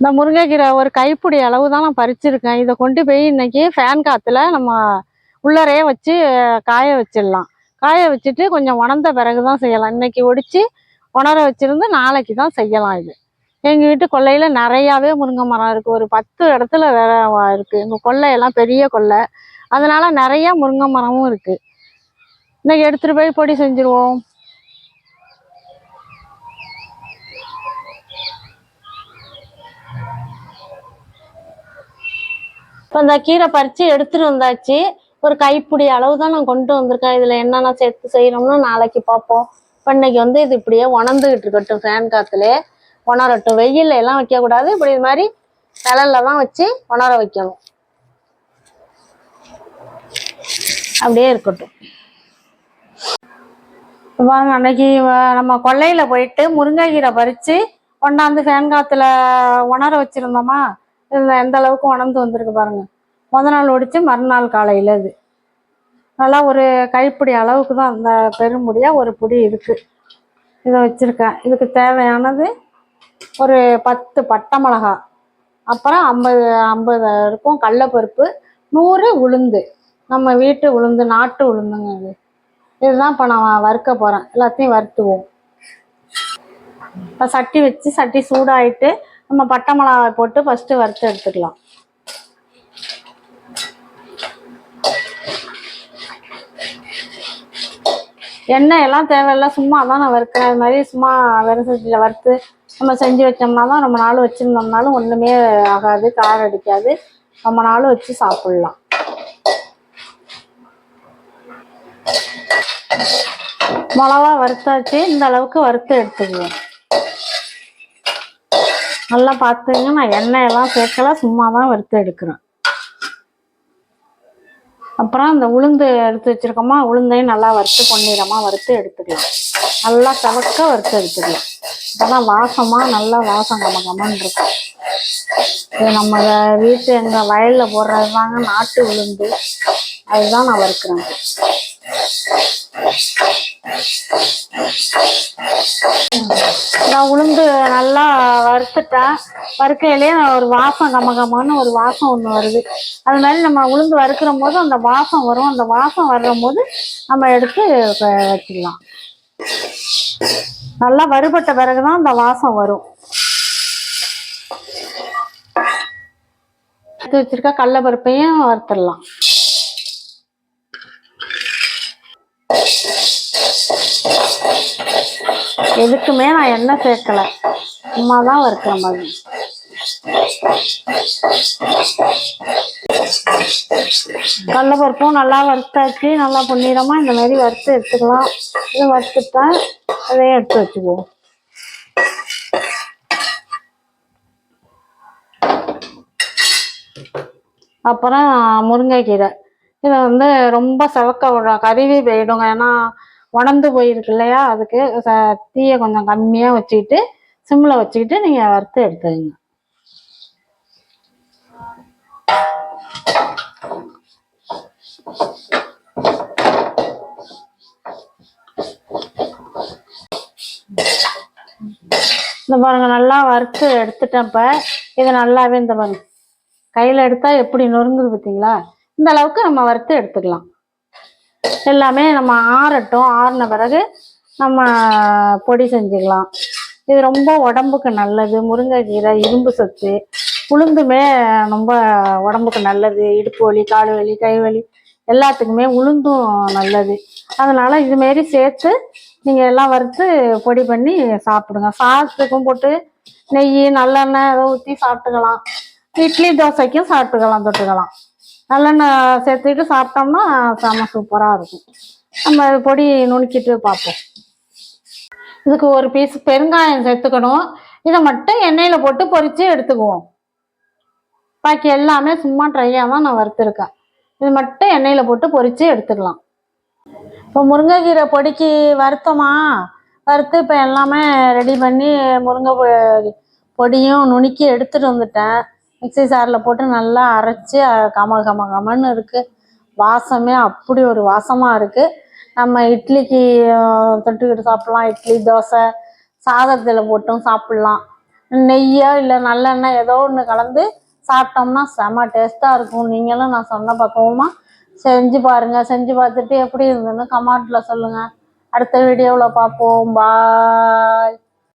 இந்த முருங்கைக்கீரை ஒரு கைப்பிடி அளவு தான் நான் பறிச்சிருக்கேன். இதை கொண்டு போய் இன்னைக்கு ஃபேன் காற்றுல நம்ம உள்ளறையே வச்சு காய வச்சிடலாம். காய வச்சுட்டு கொஞ்சம் உணர்ந்த பிறகு தான் செய்யலாம். இன்னைக்கு ஒடிச்சு உணர வச்சிருந்து நாளைக்கு தான் செய்யலாம் இது. எங்கள் வீட்டு கொல்லையில் நிறையாவே முருங்கை மரம் இருக்குது ஒரு பத்து இடத்துல வேற இருக்குது எங்கள் கொல்லையெல்லாம் பெரிய கொல்லை அதனால் நிறையா முருங்கை மரமும் இருக்குது இன்னைக்கு எடுத்துகிட்டு போய் பொடி செஞ்சுருவோம். இப்போ இந்த கீரை பறித்து எடுத்துட்டு வந்தாச்சு. ஒரு கைப்பிடி அளவு தான் நான் கொண்டு வந்திருக்கேன். இதில் என்னென்ன சேர்த்து செய்யணும்னு நாளைக்கு பார்ப்போம். இப்போ இன்னைக்கு வந்து இது இப்படியே உணர்ந்துக்கிட்டு இருக்கட்டும் ஃபேன் காற்றுலே உணரட்டும். வெயில்ல எல்லாம் வைக்கக்கூடாது இப்படி இது மாதிரி நிழல்ல தான் வச்சு உணர வைக்கணும். அப்படியே இருக்கட்டும். இப்ப பாருங்க அன்னைக்கு நம்ம கொல்லையில் போயிட்டு முருங்கைக்கீரை பறித்து கொண்டாந்து ஃபேன் காற்றுல உணர வச்சுருந்தோமா? எந்த அளவுக்கு உணர்ந்து வந்திருக்கு பாருங்க. முத நாள் ஒடிச்சு மறுநாள் காலையில் இது. நல்லா ஒரு கைப்பிடி அளவுக்கு தான் அந்த பெருமுடியாக ஒரு புடி இருக்குது இதை வச்சுருக்கேன். இதுக்கு தேவையானது ஒரு பத்து பட்டை மிளகா அப்புறம் ஐம்பது ஐம்பது இருக்கும் கடலப்பருப்பு நூறு உளுந்து. நம்ம வீட்டு உளுந்து நாட்டு உளுந்துங்க இது. இதுதான் இப்போ நான் வறுக்க போகிறேன் எல்லாத்தையும் வறுத்துவோம். இப்போ சட்டி வச்சு சட்டி சூடாயிட்டு நம்ம பட்டை மிளகாய் போட்டு ஃபஸ்ட்டு வறுத்து எடுத்துக்கலாம். எண்ணெய் எல்லாம் தேவையில்ல சும்மா தான் நான் வறுக்கிறேன். அது மாதிரி சும்மா வெறும் சட்டியில் வறுத்து நம்ம செஞ்சு வச்சோம்னா தான் ரொம்ப நாள் வச்சுருந்தோம்னாலும் ஒன்றுமே ஆகாது காரம் அடிக்காது. ரொம்ப நாள் வச்சு சாப்பிட்லாம். மிளகா வறுத்தாச்சு. இந்த அளவுக்கு வறுத்து எடுத்துக்குவோம். நல்லா பார்த்துங்க. நான் எண்ணெயெல்லாம் சேர்க்கல சும்மா தான் வறுத்து எடுக்கிறேன். அப்புறம் இந்த உளுந்து எடுத்து வச்சிருக்கோமா உளுந்தையும் நல்லா வறுத்து பொன்னிறமாக வறுத்து எடுத்துக்கலாம். நல்லா கவக்க வறுத்து எடுத்துக்கலாம். அப்பதான் வாசமா நல்லா வாசம் கம கமன்னு இருக்கும் இது நம்ம வீட்டு எங்க வயல்ல போடுறது தாங்க நாட்டு உளுந்து. அதுதான் நான் வறுக்கிறேன். நான் உளுந்து வறுத்துட்டா வறுக்கையிலே ஒரு வாசம் கமகமான ஒரு வாசம் ஒன்று வருது. அது மாதிரி நம்ம உளுந்து வறுக்கிற போது அந்த வாசம் வரும். அந்த வாசம் வர்ற போது நம்ம எடுத்து வச்சிடலாம். நல்லா வறுபட்ட பிறகுதான் அந்த வாசம் வரும். எடுத்து வச்சிருக்க கடலப்பருப்பையும் வறுத்துடலாம். எதுக்குமே நான் எண்ணெய் சேர்க்கலை. சும்மா தான் வறுக்கிற மாதிரி. கடலப்பருப்பும் நல்லா வறுத்தாச்சு நல்லா பொன்னிறமா இந்த மாதிரி வறுத்து எடுத்துக்கலாம். இது வறுத்துட்டேன் அதையும் எடுத்து வச்சுக்குவோம். அப்புறம் முருங்கைக்கீரை இதை வந்து ரொம்ப செவக்க விடுறோம் கருவி போயிடுங்க. ஏன்னா உணர்ந்து போயிருக்கு இல்லையா அதுக்கு ச- தீயை கொஞ்சம் கம்மியாக வச்சுக்கிட்டு சிம்மில் வச்சுக்கிட்டு நீங்கள் வறுத்து எடுத்துக்கங்க. இந்த பாருங்க நல்லா வறுத்து எடுத்துட்டேன் இப்போ. இது நல்லாவே இந்த பாருங்க கையில் எடுத்தால் எப்படி நொறுங்குது பார்த்தீங்களா இந்த அளவுக்கு நம்ம வறுத்து எடுத்துக்கலாம். எல்லாமே நம்ம ஆறட்டும் ஆறின பிறகு நம்ம பொடி செஞ்சுக்கலாம். இது ரொம்ப உடம்புக்கு நல்லது. முருங்கைக்கீரை இரும்பு சத்து உளுந்துமே ரொம்ப உடம்புக்கு நல்லது. இடுப்பு வலி கால் வலி கை வலி எல்லாத்துக்குமே உளுந்தும் நல்லது. அதனால இதுமாரி சேர்த்து நீங்கள் எல்லாம் வறுத்து பொடி பண்ணி சாப்பிடுங்க. சாதத்துக்கும் போட்டு நெய் நல்லெண்ணெய் ஏதோ ஊற்றி சாப்பிட்டுக்கலாம். இட்லி தோசைக்கும் சாப்பிட்டுக்கலாம் தொட்டுக்கலாம். நல்லெண்ணெய் சேர்த்துக்கிட்டு சாப்பிட்டோம்னா செம சூப்பராக இருக்கும். நம்ம பொடி நுணுக்கிட்டு பார்ப்போம். இதுக்கு ஒரு பீஸ் பெருங்காயம் சேர்த்துக்கணும். இதை மட்டும் எண்ணெயில் போட்டு பொறிச்சு எடுத்துக்குவோம். பாக்கி எல்லாமே சும்மா ட்ரையாக தான் நான் வறுத்துருக்கேன். இது மட்டும் எண்ணெயில் போட்டு பொறிச்சு எடுத்துக்கலாம். இப்போ முருங்கைக்கீரை பொடிக்கு வறுத்தோமா? வறுத்து இப்போ எல்லாமே ரெடி பண்ணி முருங்கை பொடியும் நுணுக்கி எடுத்துகிட்டு வந்துட்டேன். மிக்ஸி சாரில் போட்டு நல்லா அரைச்சி கம கம கமன்னு இருக்குது வாசமே அப்படி ஒரு வாசமாக இருக்குது நம்ம இட்லிக்கு தொட்டுக்கிட்டு சாப்பிட்லாம். இட்லி தோசை சாதத்தில் போட்டும் சாப்பிட்லாம். நெய்யோ இல்லை நல்லெண்ணெய் ஏதோ ஒன்று கலந்து சாப்பிட்டோம்னா செம டேஸ்ட்டாக இருக்கும். நீங்களும் நான் சொன்ன பக்குவமாக செஞ்சு பாருங்கள் செஞ்சு பார்த்துட்டு எப்படி இருந்ததுன்னு கமெண்ட்டில் சொல்லுங்கள் அடுத்த வீடியோவில் பார்ப்போம். பாய்.